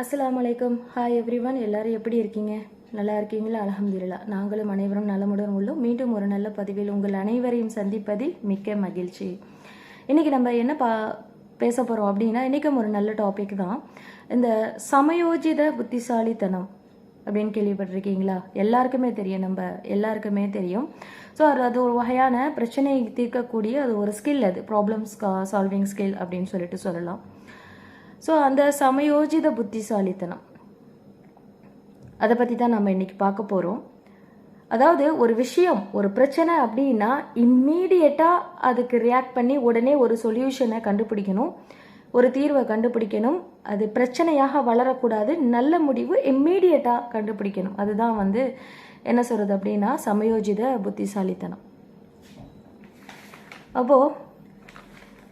அஸ்லாம் அலைக்கும். Hi every one எல்லாரும் எப்படி இருக்கீங்க? நல்லா இருக்கீங்களா? அலமதுல்லா நாங்களும் அனைவரும் நலமுடன் உள்ளோம். மீண்டும் ஒரு நல்ல பதிவில் உங்கள் அனைவரையும் சந்திப்பதில் மிக்க மகிழ்ச்சி. இன்றைக்கி நம்ம என்ன பா பேச போகிறோம் அப்படின்னா இன்றைக்கும் ஒரு நல்ல டாபிக் தான். இந்த சமயோஜித புத்திசாலித்தனம் அப்படின்னு கேள்விப்பட்டிருக்கீங்களா? எல்லாருக்குமே தெரியும் நம்ம எல்லாருக்குமே தெரியும். ஸோ அது அது ஒரு வகையான பிரச்சனையை தீர்க்கக்கூடிய அது ஒரு ஸ்கில் அது. ப்ராப்ளம்ஸ் சால்விங் ஸ்கில் அப்படின்னு சொல்லிட்டு சொல்லலாம். ஸோ அந்த சமயோஜித புத்திசாலித்தனம். அதை பற்றி தான் நம்ம இன்னைக்கு பார்க்க போகிறோம் அதாவது ஒரு விஷயம் ஒரு பிரச்சனை அப்படின்னா இம்மீடியட்டாக அதுக்கு ரியாக்ட் பண்ணி உடனே ஒரு சொல்யூஷனை கண்டுபிடிக்கணும். ஒரு தீர்வை கண்டுபிடிக்கணும். அது பிரச்சனையாக வளரக்கூடாது. நல்ல முடிவு இம்மீடியட்டாக கண்டுபிடிக்கணும். அதுதான் வந்து என்ன சொல்கிறது அப்படின்னா சமயோஜித புத்திசாலித்தனம். அப்போது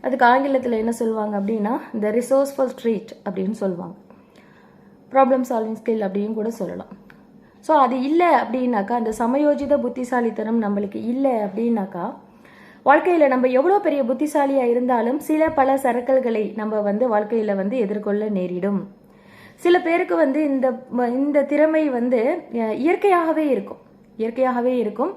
அதுக்கு ஆங்கிலத்தில் என்ன சொல்லுவாங்க அப்படின்னா த ரிசோர்ஸ்ஃபுல் ட்ரீட் அப்படின்னு சொல்லுவாங்க. ப்ராப்ளம் சால்விங் ஸ்கில் அப்படின்னு கூட சொல்லலாம். ஸோ அது இல்லை அப்படின்னாக்கா அந்த சமயோஜித புத்திசாலித்தனம் நம்மளுக்கு இல்லை அப்படின்னாக்கா வாழ்க்கையில் நம்ம எவ்வளோ பெரிய புத்திசாலியாக இருந்தாலும் சில பல சரக்கல்களை நம்ம வந்து வாழ்க்கையில் வந்து எதிர்கொள்ள நேரிடும். சில பேருக்கு வந்து இந்த இந்த திறமை வந்து இயற்கையாகவே இருக்கும். இயற்கையாகவே இருக்கும்.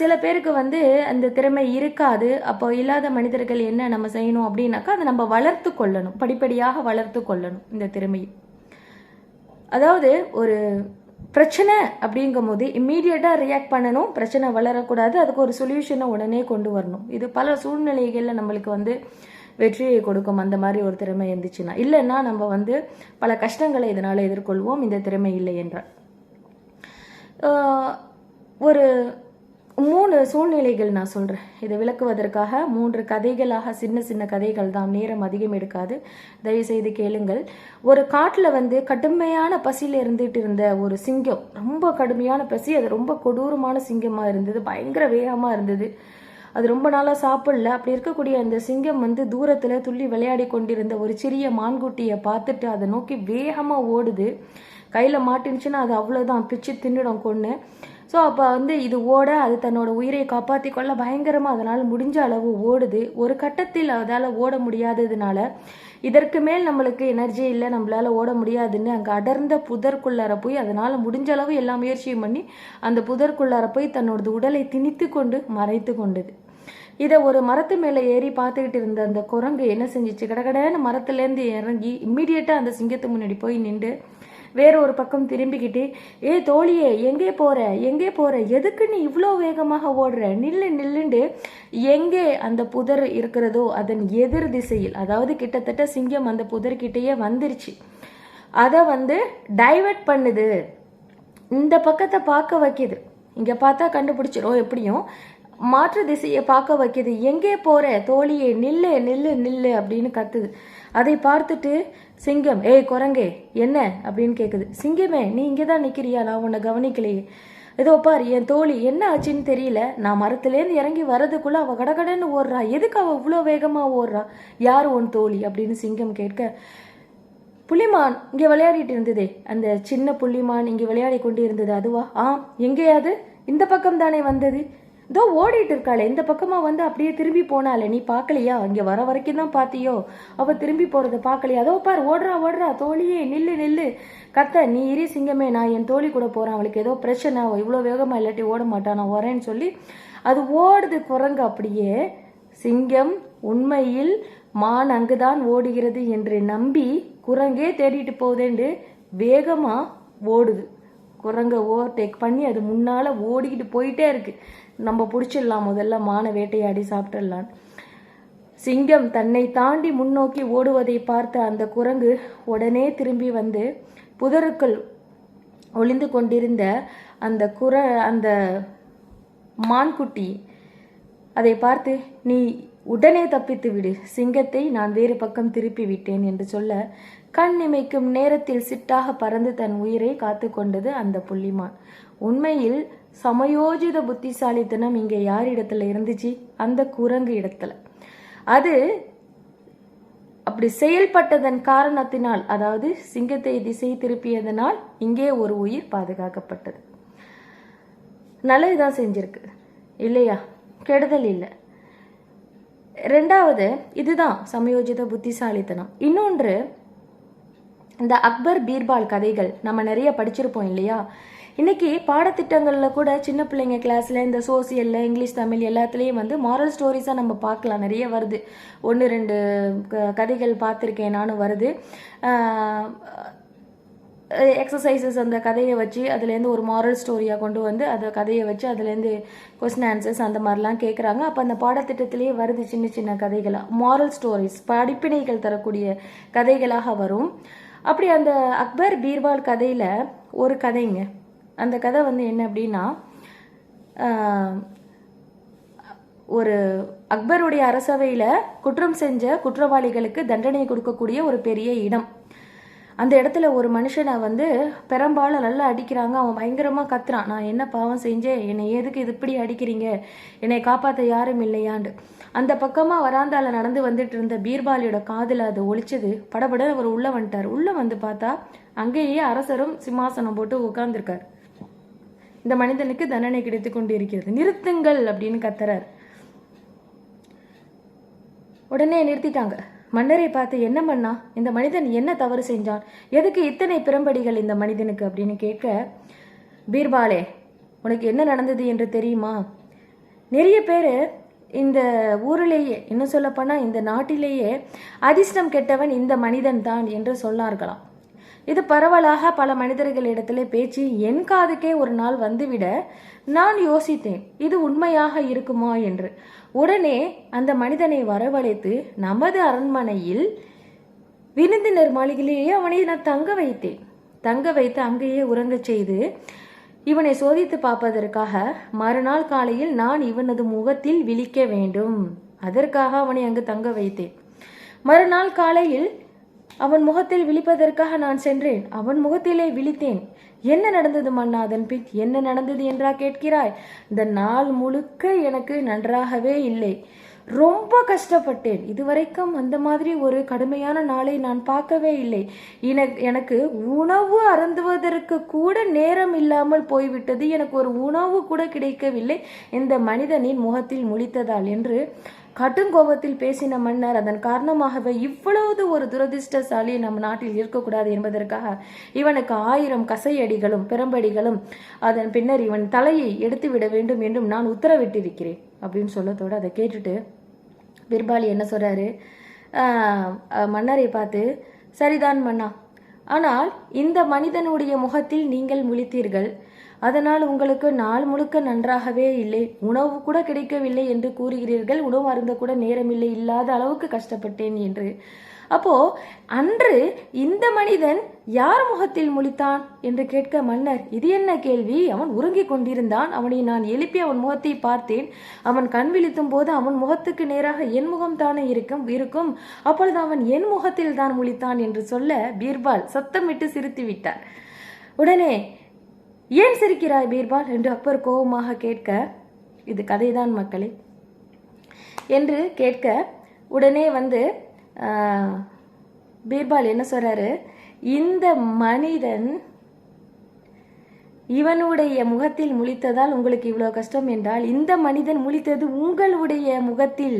சில பேருக்கு வந்து அந்த திறமை இருக்காது. அப்போ இல்லாத மனிதர்கள் என்ன நம்ம செய்யணும் அப்படின்னாக்கா அதை நம்ம வளர்த்து கொள்ளணும். படிப்படியாக வளர்த்து கொள்ளணும் இந்த திறமையை. அதாவது ஒரு பிரச்சனை அப்படிங்கும் போது இம்மீடியட்டாக ரியாக்ட் பண்ணணும். பிரச்சனை வளரக்கூடாது. அதுக்கு ஒரு சொல்யூஷனை உடனே கொண்டு வரணும். இது பல சூழ்நிலைகளில் நம்மளுக்கு வந்து வெற்றியை கொடுக்கும். அந்த மாதிரி ஒரு திறமை இருந்துச்சுன்னா. இல்லைன்னா நம்ம வந்து பல கஷ்டங்களை இதனால் எதிர்கொள்வோம். இந்த திறமை இல்லை என்றால். ஒரு மூணு சூழ்நிலைகள் நான் சொல்கிறேன் இதை விளக்குவதற்காக மூன்று கதைகளாக சின்ன சின்ன கதைகள் தான் நேரம் அதிகம் எடுக்காது. தயவுசெய்து கேளுங்கள். ஒரு காட்டில் வந்து கடுமையான பசியில் இருந்துட்டு இருந்த ஒரு சிங்கம் ரொம்ப கடுமையான பசி அது ரொம்ப கொடூரமான சிங்கமாக இருந்தது. பயங்கர வேகமாக இருந்தது. அது ரொம்ப நாளாக சாப்பிடல. அப்படி இருக்கக்கூடிய அந்த சிங்கம் வந்து தூரத்தில் துள்ளி விளையாடி கொண்டிருந்த ஒரு சிறிய மான்குட்டியை பார்த்துட்டு அதை நோக்கி வேகமாக ஓடுது. கையில் மாட்டினுச்சுன்னா அது அவ்வளோதான் பிச்சு தின்னுடும் கொன்று ஸோ அப்போ வந்து இது ஓட அது தன்னோட உயிரை காப்பாற்றி கொள்ள பயங்கரமாக அதனால் முடிஞ்ச அளவு ஓடுது. ஒரு கட்டத்தில் அதால் ஓட முடியாததுனால இதற்கு மேல் நம்மளுக்கு எனர்ஜி இல்லை நம்மளால் ஓட முடியாதுன்னு அங்கே அடர்ந்த புதற்குள்ளார போய் அதனால் முடிஞ்ச அளவு எல்லா முயற்சியும் பண்ணி அந்த புதற்குள்ளார போய் தன்னோட உடலை திணித்து கொண்டு மறைத்து கொண்டது. இதை ஒரு மரத்து மேலே ஏறி பார்த்துக்கிட்டு இருந்த அந்த குரங்கு என்ன செஞ்சிச்சு? கடகடன்னு மரத்துலேருந்து இறங்கி இம்மிடியட்டாக அந்த சிங்கத்து முன்னாடி போய் நின்று வேற ஒரு பக்கம் திரும்பிக்கிட்டு ஏ தோழியே எங்கே போற? எங்கே போற? எதுக்கு நீ இவ்வளோ வேகமாக ஓடுற? நில்லு நில்லுண்டு. எங்கே அந்த புதர் இருக்கிறதோ அதன் எதிர் திசையில். அதாவது கிட்டத்தட்ட சிங்கம் அந்த புதர்கிட்டயே வந்துருச்சு. அதை வந்து டைவர்ட் பண்ணுது. இந்த பக்கத்தை பார்க்க வைக்குது. இங்கே பார்த்தா கண்டுபிடிச்சிரும் எப்படியும். மாற்று திசையை பார்க்க வைக்கிது. எங்கே போற? தோழியே நில்லு நில்லு நில்லு அப்படின்னு கத்துது. அதை பார்த்துட்டு சிங்கம் ஏய் குரங்கே என்ன? அப்படின்னு கேட்குது சிங்கமே நீ இங்கே தான் நிற்கிறியா நான் உன்னை கவனிக்கலையே. ஏதோ பார் என் தோழி என்ன ஆச்சுன்னு தெரியல. நான் மரத்துலேருந்து இறங்கி வரதுக்குள்ள அவள் கடகடன்னு ஓடுறா. எதுக்கு அவள் இவ்வளோ வேகமாக ஓடுறா? யார் உன் தோழி? அப்படின்னு சிங்கம் கேட்க புள்ளிமான் இங்கே விளையாடிட்டு இருந்ததே. அந்த சின்ன புள்ளிமான் இங்கே விளையாடி கொண்டு இருந்தது அதுவா? ஆ எங்கேயாது? இந்த பக்கம் தானே வந்தது? இதோ ஓடிட்டு இருக்காளே. இந்த பக்கமா வந்து அப்படியே திரும்பி போனாலே நீ பார்க்கலையா? இங்கே வர வரைக்கும் தான் பாத்தியோ அவ திரும்பி போறத பார்க்கலையா? அதோ பார் ஓடுறா ஓடுறா. தோழியே நில்லு நில்லு. கத்த நீ இரு சிங்கமே. நான் என் தோழி கூட போறேன். அவளுக்கு ஏதோ பிரச்சனை. அவள் இவ்வளோ வேகமா இல்லாட்டி ஓட மாட்டான் நான் வரேன்னு சொல்லி அது ஓடுது குரங்கு அப்படியே. சிங்கம் உண்மையில் மான் அங்குதான் ஓடுகிறது என்று நம்பி குரங்கே தேடிட்டு போகுதேண்டு வேகமா ஓடுது. குரங்கை ஓவர்டேக் பண்ணி அது முன்னால ஓடிக்கிட்டு போயிட்டே இருக்கு. நம்ம பிடிச்சிடலாம். முதல்ல மானை வேட்டையாடி சாப்பிட்டுடலாம். சிங்கம் தன்னை தாண்டி முன்னோக்கி ஓடுவதை பார்த்த அந்த குரங்கு உடனே திரும்பி வந்து புதருக்குள் ஒளிந்து கொண்டிருந்த அந்த குர அந்த மான்குட்டி அதை பார்த்து நீ உடனே தப்பித்து விடு. சிங்கத்தை நான் வேறு பக்கம் திருப்பி விட்டேன் என்று சொல்ல கண் இமைக்கும் நேரத்தில் சிட்டாக பறந்து தன் உயிரை காத்து கொண்டது அந்த புள்ளிமான். உண்மையில் சமயோஜித புத்திசாலித்தனம் இங்கே யார் இடத்துல இருந்துச்சு? அந்த குரங்கு இடத்துல. அது அப்படி செயல்பட்டதன் காரணத்தினால் அதாவது சிங்கத்தை திசை திருப்பியதனால் இங்கே ஒரு உயிர் பாதுகாக்கப்பட்டது. நல்லதுதான் செஞ்சிருக்கு. இல்லையா? கெடுதல் இல்லை. ரெண்டாவது இதுதான் சமயோஜித புத்திசாலித்தனம். இன்னொன்று இந்த அக்பர் பீர்பால் கதைகள் நம்ம நிறைய படிச்சிருப்போம் இல்லையா? இன்னைக்கு பாடத்திட்டங்களில் கூட சின்ன பிள்ளைங்க கிளாஸில் இந்த சோசியலில் இங்கிலீஷ் தமிழ் எல்லாத்துலேயும் வந்து மாரல் ஸ்டோரிஸாக நம்ம பார்க்கலாம். நிறைய வருது. ஒன்று ரெண்டு க- கதைகள் பார்த்துருக்கேன் நானும் வருது. எக்ஸசைசஸ் அந்த கதையை வச்சு அதுலேருந்து ஒரு மாரல் ஸ்டோரியாக கொண்டு வந்து அந்த கதையை வச்சு அதுலேருந்து கொஸ்டின் ஆன்சர்ஸ் அந்த மாதிரிலாம் கேட்குறாங்க அப்போ அந்த பாடத்திட்டத்திலேயே வருது சின்ன சின்ன கதைகளாக மாரல் ஸ்டோரிஸ் படிப்பினைகள் தரக்கூடிய கதைகளாக வரும். அப்படி அந்த அக்பர் பீர்பால் கதையில் ஒரு கதைங்க. அந்த கதை வந்து என்ன அப்படின்னா ஒரு அக்பருடைய அரசவையில் குற்றம் செஞ்ச குற்றவாளிகளுக்கு தண்டனை கொடுக்கக்கூடிய ஒரு பெரிய இடம். அந்த இடத்துல ஒரு மனுஷனை வந்து பெரும்பாலும் நல்லா அடிக்கிறாங்க. அவன் பயங்கரமாக கத்துறான். நான் என்ன பாவம் செஞ்சேன்? என்னை எதுக்கு இது இப்படி அடிக்கிறீங்க? என்னை காப்பாற்ற யாரும் இல்லையாண்டு அந்த பக்கமாக வராந்தால நடந்து வந்துட்டு இருந்த பீர்பாலியோட காதில் அது ஒழிச்சது படபட அவர் உள்ளே வந்துட்டார். உள்ளே வந்து பார்த்தா அங்கேயே அரசரும் சிம்மாசனம் போட்டு உட்காந்துருக்கார் இந்த மனிதனுக்கு தண்டனை கிடைத்து கொண்டு இருக்கிறது நிறுத்துங்கள் அப்படின்னு கத்துறார். உடனே நிறுத்திட்டாங்க. மன்னரை பார்த்து என்ன பண்ணா இந்த மனிதன் என்ன தவறு செஞ்சான்? எதுக்கு இத்தனை பிறம்படிகள் இந்த மனிதனுக்கு அப்படின்னு கேட்க பீர்பாலே உனக்கு என்ன நடந்தது என்று தெரியுமா? நிறைய பேர் இந்த ஊரிலேயே இன்னும் சொல்லப்போனால் இந்த நாட்டிலேயே அதிர்ஷ்டம் கெட்டவன் இந்த மனிதன் தான் என்று சொன்னார்களாம். இது பரவலாக பல மனிதர்களிடத்துல பேச்சு என் காதுக்கே ஒரு நாள் வந்துவிட நான் யோசித்தேன் இது உண்மையாக இருக்குமா என்று. உடனே அந்த மனிதனை வரவழைத்து நமது அரண்மனையில் விருந்தினர் மாளிகையிலேயே அவனை நான் தங்க வைத்தேன். தங்க வைத்து அங்கேயே உறங்கச் செய்து இவனை சோதித்து பார்ப்பதற்காக மறுநாள் காலையில் நான் இவனது முகத்தில் விழிக்க வேண்டும். அதற்காக அவனை அங்கு தங்க வைத்தேன். மறுநாள் காலையில் அவன் முகத்தில் விழிப்பதற்காக நான் சென்றேன். அவன் முகத்திலே விழித்தேன். என்ன நடந்தது மன்னா? அதன் பின் என்ன நடந்தது என்றா கேட்கிறாய்? இந்த நாள் முழுக்க எனக்கு நன்றாகவே இல்லை. ரொம்ப கஷ்டப்பட்டேன். இதுவரைக்கும் அந்த மாதிரி ஒரு கடுமையான நாளை நான் பார்க்கவே இல்லை. எனக்கு எனக்கு உணவு அருந்துவதற்கு கூட நேரம் இல்லாமல் போய்விட்டது. எனக்கு ஒரு உணவு கூட கிடைக்கவில்லை. இந்த மனிதனின் முகத்தில் முழித்ததால் என்று கடுங்கோபத்தில் பேசின மன்னர் அதன் காரணமாகவே இவ்வளவு ஒரு துரதிர்ஷ்டசாலி நம் நாட்டில் இருக்கக்கூடாது என்பதற்காக இவனுக்கு ஆயிரம் கசையடிகளும் பெரம்படிகளும் அதன் பின்னர் இவன் தலையை எடுத்து விட வேண்டும் என்றும் நான் உத்தரவிட்டிருக்கிறேன் அப்படின்னு சொல்லத்தோடு அதை கேட்டுட்டு பிர்பாலி என்ன சொல்கிறாரு மன்னரை பார்த்து சரிதான் மன்னா. ஆனால் இந்த மனிதனுடைய முகத்தில் நீங்கள் முழித்தீர்கள். அதனால் உங்களுக்கு நாள் முழுக்க நன்றாகவே இல்லை. உணவு கூட கிடைக்கவில்லை என்று கூறுகிறீர்கள். உணவு அருந்த கூட நேரமில்லை. இல்லாத அளவுக்கு கஷ்டப்பட்டேன் என்று. அப்போ அன்று இந்த மனிதன் யார் முகத்தில் முழித்தான் என்று கேட்க மன்னர் இது என்ன கேள்வி? அவன் உறங்கிக் கொண்டிருந்தான். அவனை நான் எழுப்பி அவன் முகத்தை பார்த்தேன். அவன் கண் விழித்தும் போது அவன் முகத்துக்கு நேராக என் முகம் தானே இருக்கும் இருக்கும். அப்பொழுது அவன் என் முகத்தில் தான் முழித்தான் என்று சொல்ல பீர்பால் சத்தமிட்டு சிரித்து விட்டார். உடனே ஏன் சிரிக்கிறாய் பீர்பால் என்று அக்பர் கோபமாக கேட்க இது கதைதான் மக்களே என்று கேட்க உடனே வந்து பீர்பால் என்ன சொல்றாரு? இந்த மனிதன் இவனுடைய முகத்தில் முழித்ததால் உங்களுக்கு இவ்வளோ கஷ்டம் என்றால் இந்த மனிதன் முழித்தது உங்களுடைய முகத்தில்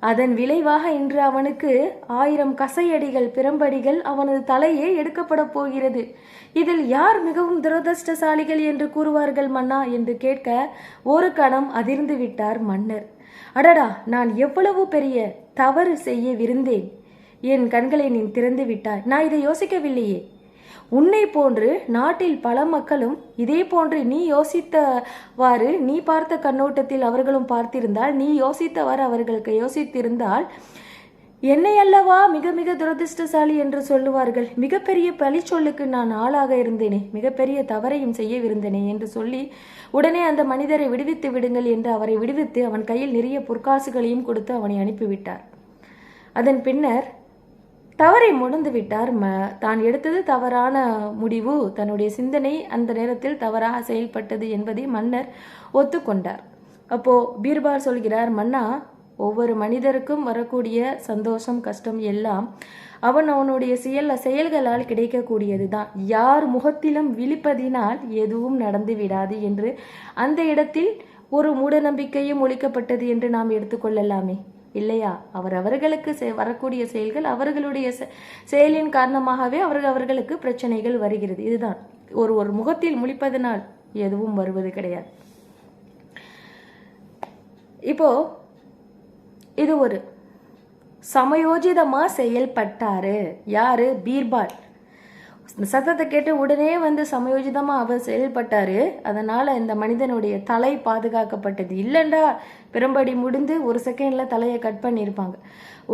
அதன் விளைவாக இன்று அவனுக்கு ஆயிரம் கசையடிகள் பிரம்படிகள் அவனது தலையே எடுக்கப்பட போகிறது. இதில் யார் மிகவும் துரதிர்ஷ்டசாலிகள் என்று கூறுவார்கள் மன்னா என்று கேட்க ஒரு கணம் அதிர்ந்து விட்டார் மன்னர். அடடா நான் எவ்வளவு பெரிய தவறு செய்ய விருந்தேன். என் கண்களை நீ திறந்து விட்டாய். நான் இதை யோசிக்கவில்லையே. உன்னை போன்று நாட்டில் பல மக்களும் இதே போன்று நீ யோசித்தவாறு நீ பார்த்த கண்ணோட்டத்தில் அவர்களும் பார்த்திருந்தால் நீ யோசித்தவாறு அவர்களுக்கு யோசித்திருந்தால் என்னை அல்லவா மிக மிக துரதிர்ஷ்டசாலி என்று சொல்லுவார்கள். மிகப்பெரிய பழிச்சொல்லுக்கு நான் ஆளாக இருந்தேனே மிகப்பெரிய தவறையும் செய்யவிருந்தேனே என்று சொல்லி உடனே அந்த மனிதரை விடுவித்து விடுங்கள் என்று அவரை விடுவித்து அவன் கையில் நிறைய பொற்காசுகளையும் கொடுத்து அவனை அனுப்பிவிட்டார். அதன் பின்னர் தவறை முடிந்து விட்டார் ம. தான் எடுத்தது தவறான முடிவு. தன்னுடைய சிந்தனை அந்த நேரத்தில் தவறாக செயல்பட்டது என்பதை மன்னர் ஒத்துக்கொண்டார். அப்போ பீர்பால் சொல்கிறார் மன்னா ஒவ்வொரு மனிதருக்கும் வரக்கூடிய சந்தோஷம் கஷ்டம் எல்லாம் அவன் அவனுடைய செயல் செயல்களால் கிடைக்கக்கூடியது தான் யார் முகத்திலும் விழிப்பதினால் எதுவும் நடந்து விடாது என்று அந்த இடத்தில் ஒரு மூடநம்பிக்கையும் ஒழிக்கப்பட்டது என்று நாம் எடுத்துக்கொள்ளலாமே இல்லையா? அவர் அவர்களுக்கு செ- வரக்கூடிய செயல்கள் அவர்களுடைய செ- செயலின் காரணமாகவே அவர்கள் அவர்களுக்கு பிரச்சனைகள் வருகிறது. இதுதான். ஒரு ஒரு முகத்தில் முழிப்பதனால் எதுவும் வருவது கிடையாது. இப்போ இது ஒரு சமயோஜிதமா செயல்பட்டாரு? யாரு? பீர்பால். சத்தத்தை கேட்டு உடனே வந்து சமயோஜிதமாக அவர் செயல்பட்டாரு. அதனால் இந்த மனிதனுடைய தலை பாதுகாக்கப்பட்டது. இல்லைண்டா பெரும்படி முடிந்து ஒரு செகண்டில் தலையை கட் பண்ணியிருப்பாங்க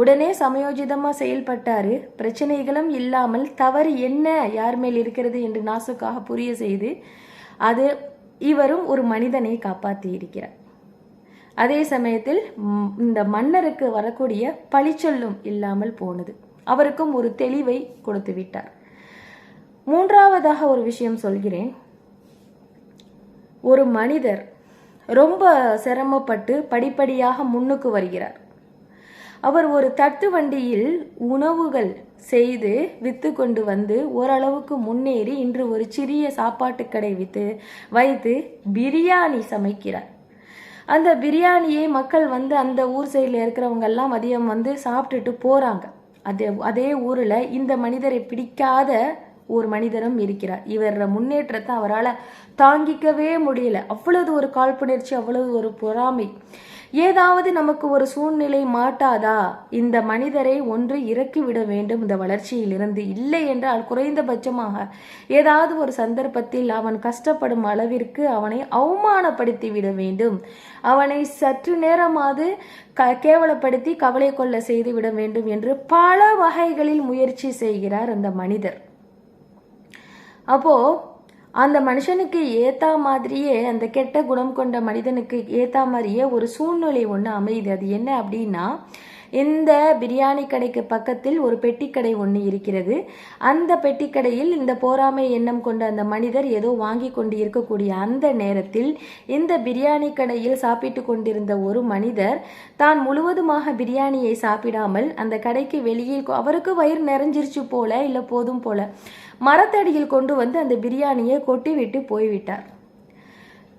உடனே சமயோஜிதமாக செயல்பட்டாரு. பிரச்சனைகளும் இல்லாமல் தவறு என்ன யார் மேல் இருக்கிறது என்று நாசுக்காக புரிய செய்து அது இவரும் ஒரு மனிதனை காப்பாற்றி இருக்கிறார். அதே சமயத்தில் இந்த மன்னருக்கு வரக்கூடிய பழிச்சொல்லும் இல்லாமல் போனது. அவருக்கும் ஒரு தெளிவை கொடுத்து விட்டார். மூன்றாவதாக ஒரு விஷயம் சொல்கிறேன். ஒரு மனிதர் ரொம்ப சிரமப்பட்டு படிப்படியாக முன்னுக்கு வருகிறார். அவர் ஒரு தட்டு வண்டியில் உணவுகள் செய்து வித்து கொண்டு வந்து ஓரளவுக்கு முன்னேறி இன்று ஒரு சிறிய சாப்பாட்டு கடை வித்து வைத்து பிரியாணி சமைக்கிறார். அந்த பிரியாணியை மக்கள் வந்து அந்த ஊர் சைடில் இருக்கிறவங்க எல்லாம் மதியம் வந்து சாப்பிட்டுட்டு போகிறாங்க அதே அதே ஊரில் இந்த மனிதரை பிடிக்காத ஒரு மனிதரும் இருக்கிறார். இவர முன்னேற்றத்தை அவரால் தாங்கிக்கவே முடியல. அவ்வளவு ஒரு காழ்ப்புணர்ச்சி அவ்வளவு ஒரு பொறாமை. ஏதாவது நமக்கு ஒரு சூழ்நிலை மாட்டாதா? இந்த மனிதரை ஒன்று இறக்கிவிட வேண்டும். இந்த வளர்ச்சியிலிருந்து இல்லை என்றால் குறைந்தபட்சமாக ஏதாவது ஒரு சந்தர்ப்பத்தில் அவன் கஷ்டப்படும் அளவிற்கு அவனை அவமானப்படுத்தி விட வேண்டும். அவனை சற்று நேரமாவது க கேவலப்படுத்தி கவலை கொள்ள செய்து விட வேண்டும் என்று பல வகைகளில் முயற்சி செய்கிறார் அந்த மனிதர். அப்போ அந்த மனுஷனுக்கு ஏத்தா மாதிரியே அந்த கெட்ட குணம் கொண்ட மனிதனுக்கு ஏத்தா மாதிரியே ஒரு சூழ்நிலை ஒன்று அமையுது. அது என்ன அப்படின்னா இந்த பிரியாணி கடைக்கு பக்கத்தில் ஒரு பெட்டிக்கடை ஒன்று இருக்கிறது. அந்த பெட்டிக்கடையில் இந்த போராமை எண்ணம் கொண்ட அந்த மனிதர் ஏதோ வாங்கி கொண்டு இருக்கக்கூடிய அந்த நேரத்தில் இந்த பிரியாணி கடையில் சாப்பிட்டு கொண்டிருந்த ஒரு மனிதர் தான் முழுவதுமாக பிரியாணியை சாப்பிடாமல் அந்த கடைக்கு வெளியில் அவருக்கு வயிறு நிறைஞ்சிருச்சு போல இல்லை போதும் போல மரத்தடியில் கொண்டு வந்து அந்த பிரியாணியை கொட்டிவிட்டு போய்விட்டார்.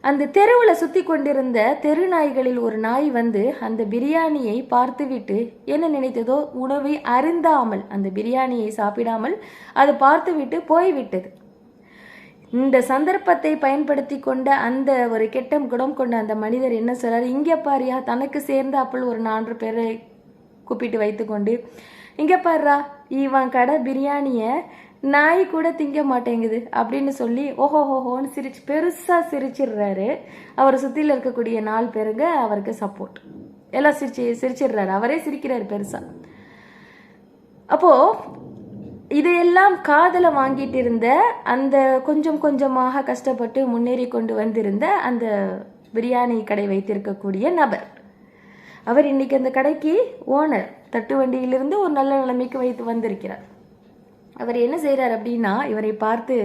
அந்த தெருவில் சுற்றி கொண்டிருந்த தெரு நாய்களில் ஒரு நாய் வந்து அந்த பிரியாணியை பார்த்துவிட்டு என்ன நினைத்ததோ? உணவை அருந்தாமல். அந்த பிரியாணியை சாப்பிடாமல் அது பார்த்துவிட்டு போய்விட்டது. இந்த சந்தர்ப்பத்தை பயன்படுத்தி கொண்ட அந்த ஒரு கெட்டம் குணம் கொண்ட அந்த மனிதர் என்ன சொல்றாரு? இங்கே பாரியா தனக்கு சேர்ந்த அப்பள் ஒரு நான்கு பேரை கூப்பிட்டு வைத்துக்கொண்டு இங்கே பாருறா இவன் கடை பிரியாணியை நாய் கூட திங்க மாட்டேங்குது அப்படின்னு சொல்லி ஓஹோ ஹோஹோன்னு சிரிச்சு பெருசா சிரிச்சிடுறாரு. அவரை சுத்தில இருக்கக்கூடிய நாலு பேருங்க அவருக்கு சப்போர்ட் எல்லாம் சிரிச்சு சிரிச்சிடுறாரு. அவரே சிரிக்கிறாரு பெருசா. அப்போ இதையெல்லாம் காதல வாங்கிட்டு இருந்த அந்த கொஞ்சம் கொஞ்சமாக கஷ்டப்பட்டு முன்னேறி கொண்டு வந்திருந்த அந்த பிரியாணி கடை வைத்திருக்கக்கூடிய நபர். அவர் இன்னைக்கு அந்த கடைக்கு ஓனர் தட்டு வண்டியிலிருந்து ஒரு நல்ல நிலைமைக்கு வைத்து வந்திருக்கிறார். அவர் என்ன செய்கிறார் அப்படின்னா இவரை பார்த்து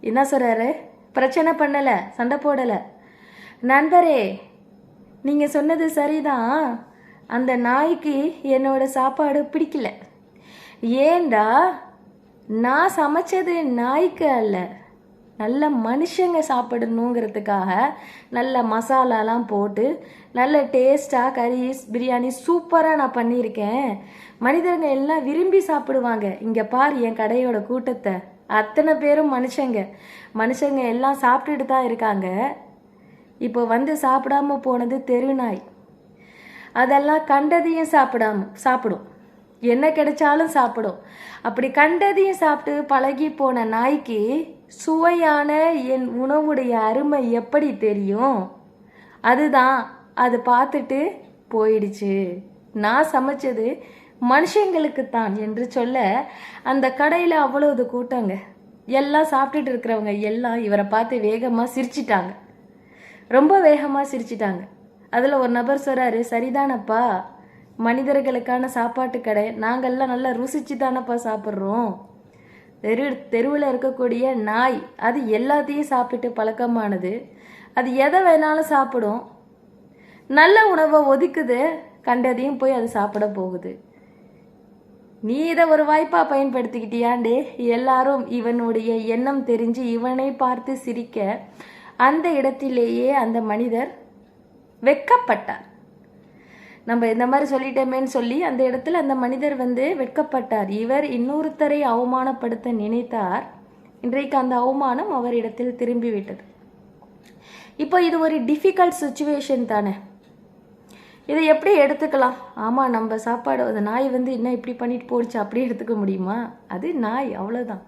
என்ன சொல்கிறாரு பிரச்சனை பண்ணலை சண்டை போடலை. நண்பரே நீங்கள் சொன்னது சரிதான். அந்த நாய்க்கு என்னோட சாப்பாடு பிடிக்கல. ஏண்டா? நான் சமைச்சது நாய்க்கு அல்ல. நல்ல மனுஷங்க சாப்பிடணுங்கிறதுக்காக நல்ல மசாலாலாம் போட்டு நல்ல டேஸ்ட்டாக கறி பிரியாணி சூப்பராக நான் பண்ணியிருக்கேன். மனிதர்கள் எல்லாம் விரும்பி சாப்பிடுவாங்க. இங்கே பார் என் கடையோட கூட்டத்தை. அத்தனை பேரும் மனுஷங்க. மனுஷங்க எல்லாம் சாப்பிட்டுட்டு தான் இருக்காங்க. இப்போ வந்து சாப்பிடாம போனது தெருநாய் அதெல்லாம் கண்டதையும் சாப்பிடாம சாப்பிடும். என்ன கிடைச்சாலும் சாப்பிடும். அப்படி கண்டதையும் சாப்பிட்டு பழகி போன நாய்க்கு சுவையான என் உணவுடைய அருமை எப்படி தெரியும்? அதுதான். அது பார்த்துட்டு போயிடுச்சு. நான் சமைச்சது மனுஷங்களுக்கு தான் என்று சொல்ல அந்த கடையில் அவ்வளவு கூட்டங்க. எல்லாம் சாப்பிட்டுட்டு இருக்கிறவங்க எல்லாம் இவரை பார்த்து வேகமாக சிரிச்சிட்டாங்க. ரொம்ப வேகமாக சிரிச்சிட்டாங்க. அதில் ஒரு நபர் சொல்கிறாரு சரிதானப்பா மனிதர்களுக்கான சாப்பாட்டு கடை. நாங்கள்லாம் நல்லா ருசிச்சு தானப்பா சாப்பிட்றோம். தெரு தெருவில் இருக்கக்கூடிய நாய் அது எல்லாத்தையும் சாப்பிட்டு பழக்கமானது. அது எதை வேணாலும் சாப்பிடும். நல்ல உணவை ஒதுக்குது. கண்டதையும் போய் அது சாப்பிட போகுது. நீ இதை ஒரு வாய்ப்பா பயன்படுத்திக்கிட்டியாண்டே. எல்லாரும் இவனுடைய எண்ணம் தெரிஞ்சு இவனை பார்த்து சிரிக்க அந்த இடத்திலேயே அந்த மனிதர் வெக்கப்பட்டார். நம்ம இந்த மாதிரி சொல்லிட்டோமேன்னு சொல்லி அந்த இடத்துல அந்த மனிதர் வந்து வெட்கப்பட்டார் இவர் இன்னொருத்தரை அவமானப்படுத்த நினைத்தார். இன்றைக்கு அந்த அவமானம் அவரிடத்தில் திரும்பி விட்டது இப்போ இது ஒரு டிஃபிகல்ட் சுச்சுவேஷன் தானே. இதை எப்படி எடுத்துக்கலாம்? ஆமாம் நம்ம சாப்பாடு அந்த நாய் வந்து என்ன இப்படி பண்ணிட்டு போடுச்சு அப்படியே எடுத்துக்க முடியுமா? அது நாய் அவ்வளோதான்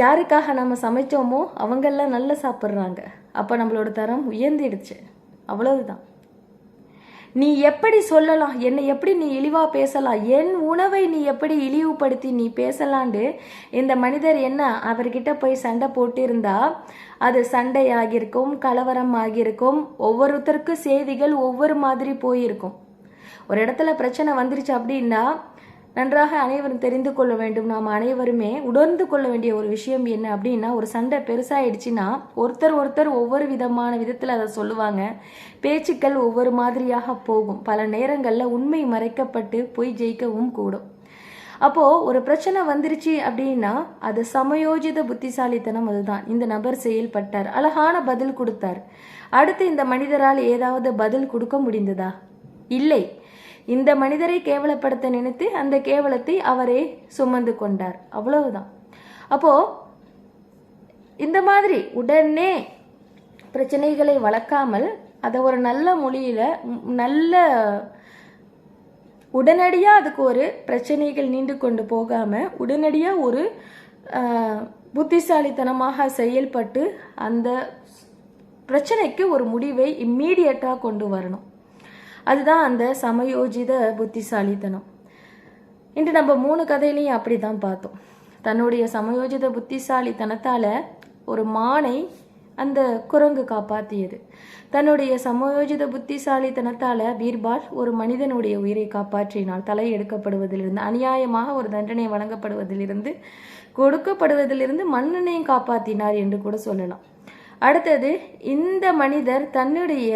யாருக்காக நம்ம சமைச்சோமோ அவங்கெல்லாம் நல்லா சாப்பிட்றாங்க. அப்போ நம்மளோட தரம் உயர்ந்திடுச்சு. அவ்வளவுதான். நீ எப்படி சொல்லலாம்? என்னை எப்படி நீ இழிவாக பேசலாம்? என் உணவை நீ எப்படி இழிவுபடுத்தி நீ பேசலாண்டு? இந்த மனிதர் என்ன? அவர்கிட்ட போய் சண்டை போட்டிருந்தா அது சண்டை ஆகியிருக்கும் கலவரம் ஆகியிருக்கும் ஒவ்வொருத்தருக்கும் செய்திகள் ஒவ்வொரு மாதிரி போயிருக்கும். ஒரு இடத்துல பிரச்சனை வந்துருச்சு அப்படின்னா நன்றாக அனைவரும் தெரிந்து கொள்ள வேண்டும். நாம் அனைவருமே உணர்ந்து கொள்ள வேண்டிய ஒரு விஷயம் என்ன அப்படின்னா ஒரு சண்டை பெருசாயிடுச்சுன்னா ஒருத்தர் ஒருத்தர் ஒவ்வொரு விதமான விதத்தில் அதை சொல்லுவாங்க. பேச்சுக்கள் ஒவ்வொரு மாதிரியாக போகும். பல நேரங்களில் உண்மை மறைக்கப்பட்டு போய் ஜெயிக்கவும் கூடும். அப்போது ஒரு பிரச்சனை வந்துருச்சு அப்படின்னா அது சமயோஜித புத்திசாலித்தனம் அதுதான். இந்த நபர் செயல்பட்டார். அழகான பதில் கொடுத்தார். அடுத்து இந்த மனிதரால் ஏதாவது பதில் கொடுக்க முடிந்ததா? இல்லை. இந்த மனிதரை கேவலப்படுத்த நினைத்து அந்த கேவலத்தை அவரே சுமந்து கொண்டார். அவ்வளவுதான். அப்போ இந்த மாதிரி உடனே பிரச்சனைகளை வளர்க்காமல் அதை ஒரு நல்ல மொழியில நல்ல உடனடியாக அதுக்கு ஒரு பிரச்சனைகள் நீண்டு கொண்டு போகாமல் உடனடியாக ஒரு புத்திசாலித்தனமாக செயல்பட்டு அந்த பிரச்சனைக்கு ஒரு முடிவை இம்மீடியட்டாக கொண்டு வரணும். அதுதான் அந்த சமயோஜித புத்திசாலித்தனம். இன்று நம்ம மூணு கதையிலையும் அப்படி தான் பார்த்தோம். தன்னுடைய சமயோஜித புத்திசாலித்தனத்தால் ஒரு மானை அந்த குரங்கு காப்பாற்றியது தன்னுடைய சமயோஜித புத்திசாலித்தனத்தால் பீர்பால் ஒரு மனிதனுடைய உயிரை காப்பாற்றினாள் தலை எடுக்கப்படுவதிலிருந்து அநியாயமாக ஒரு தண்டனை வழங்கப்படுவதிலிருந்து கொடுக்கப்படுவதிலிருந்து மன்னனையும் காப்பாற்றினார் என்று கூட சொல்லலாம். அடுத்தது இந்த மனிதர் தன்னுடைய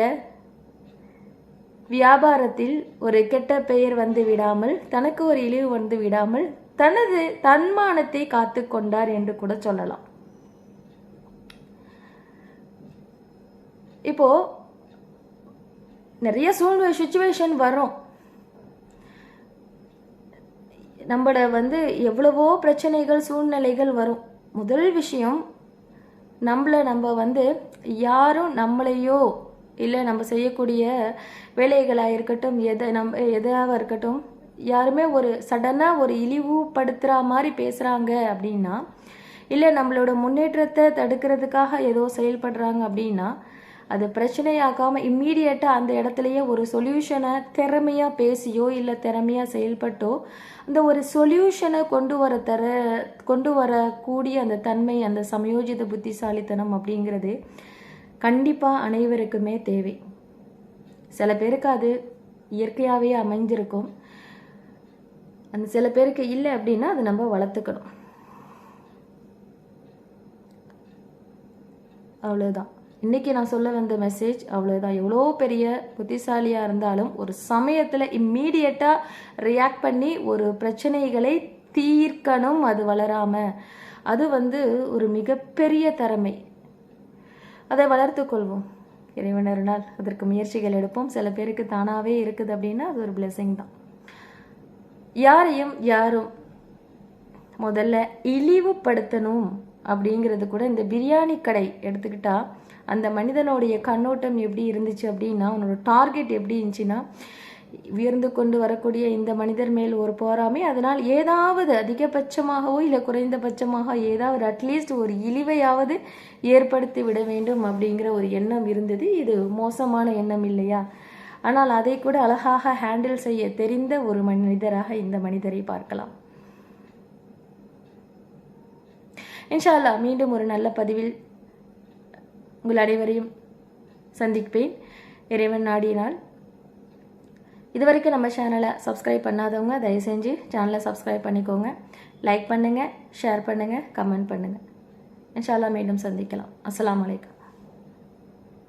வியாபாரத்தில் ஒரு கெட்ட பெயர் வந்து விடாமல் தனக்கு ஒரு இழிவு வந்து விடாமல் தனது தன்மானத்தை காத்து கொண்டார் என்று கூட சொல்லலாம். இப்போ நிறைய சூழ்நிலை சுச்சுவேஷன் வரும். நம்மள வந்து எவ்வளவோ பிரச்சனைகள் சூழ்நிலைகள் வரும். முதல் விஷயம் நம்மளை நம்ம வந்து யாரும் நம்மளையோ இல்லை நம்ம செய்யக்கூடிய வேலைகளாக இருக்கட்டும் எதை நம்ம எதாக இருக்கட்டும் யாருமே ஒரு சடனாக ஒரு இழிவுபடுத்துகிற மாதிரி பேசுகிறாங்க அப்படின்னா இல்லை நம்மளோட முன்னேற்றத்தை தடுக்கிறதுக்காக ஏதோ செயல்படுறாங்க அப்படின்னா அது பிரச்சனையாக்காமல் இம்மீடியட்டாக அந்த இடத்துலையே ஒரு சொல்யூஷனை திறமையாக பேசியோ இல்லை திறமையாக செயல்பட்டோ அந்த ஒரு சொல்யூஷனை கொண்டு வர தர கொண்டு வரக்கூடிய அந்த தன்மை அந்த சமயோஜித புத்திசாலித்தனம் அப்படிங்கிறது கண்டிப்பாக அனைவருக்குமே தேவை. சில பேருக்கு அது இயற்கையாகவே அமைஞ்சிருக்கும். அந்த சில பேருக்கு இல்லை அப்படின்னா அது நம்ம வளர்த்துக்கணும். அவ்வளோதான் இன்னைக்கு நான் சொல்ல வந்த மெசேஜ் அவ்வளோதான் எவ்வளோ பெரிய புத்திசாலியாக இருந்தாலும் ஒரு சமயத்தில் இம்மீடியட்டாக ரியாக்ட் பண்ணி ஒரு பிரச்சனைகளை தீர்க்கணும் அது வளராமல் அது வந்து ஒரு மிகப்பெரிய திறமை. அதை வளர்த்துக் கொள்வோம். இறைவன் ஒரு நாள் அதற்கு முயற்சிகள் எடுப்போம். சில பேருக்கு தானாகவே இருக்குது அப்படின்னா அது ஒரு பிளெஸிங் தான். யாரையும் யாரும் முதல்ல இழிவுபடுத்தணும் அப்படிங்கிறது கூட இந்த பிரியாணி கடை எடுத்துக்கிட்டா அந்த மனிதனுடைய கண்ணோட்டம் எப்படி இருந்துச்சு அப்படின்னா அவனோட டார்கெட் எப்படி இருந்துச்சுன்னா உயர்ந்து கொண்டு வரக்கூடிய இந்த மனிதர் மேல் ஒரு போராமை அதனால் ஏதாவது அதிகபட்சமாகவோ இல்லை குறைந்தபட்சமாக ஏதாவது அட்லீஸ்ட் ஒரு இழிவையாவது ஏற்படுத்தி விட வேண்டும் அப்படிங்கிற ஒரு எண்ணம் இருந்தது. இது மோசமான எண்ணம் இல்லையா? ஆனால் அதை கூட அழகாக ஹேண்டில் செய்ய தெரிந்த ஒரு மனிதராக இந்த மனிதரை பார்க்கலாம். இன்ஷா அல்லாஹ் மீண்டும் ஒரு நல்ல பதிவில் உங்கள் அனைவரையும் சந்திப்பேன். இறைவன் நாடினால் இதுவரைக்கும் நம்ம சேனலை சப்ஸ்கிரைப் பண்ணாதவங்க தயவு செஞ்சு சேனலை சப்ஸ்கிரைப் பண்ணிக்கோங்க. லைக் பண்ணுங்கள் ஷேர் பண்ணுங்கள் கமெண்ட் பண்ணுங்கள் இன்ஷா மீண்டும் சந்திக்கலாம். அஸ்லாம் வலைக்கம்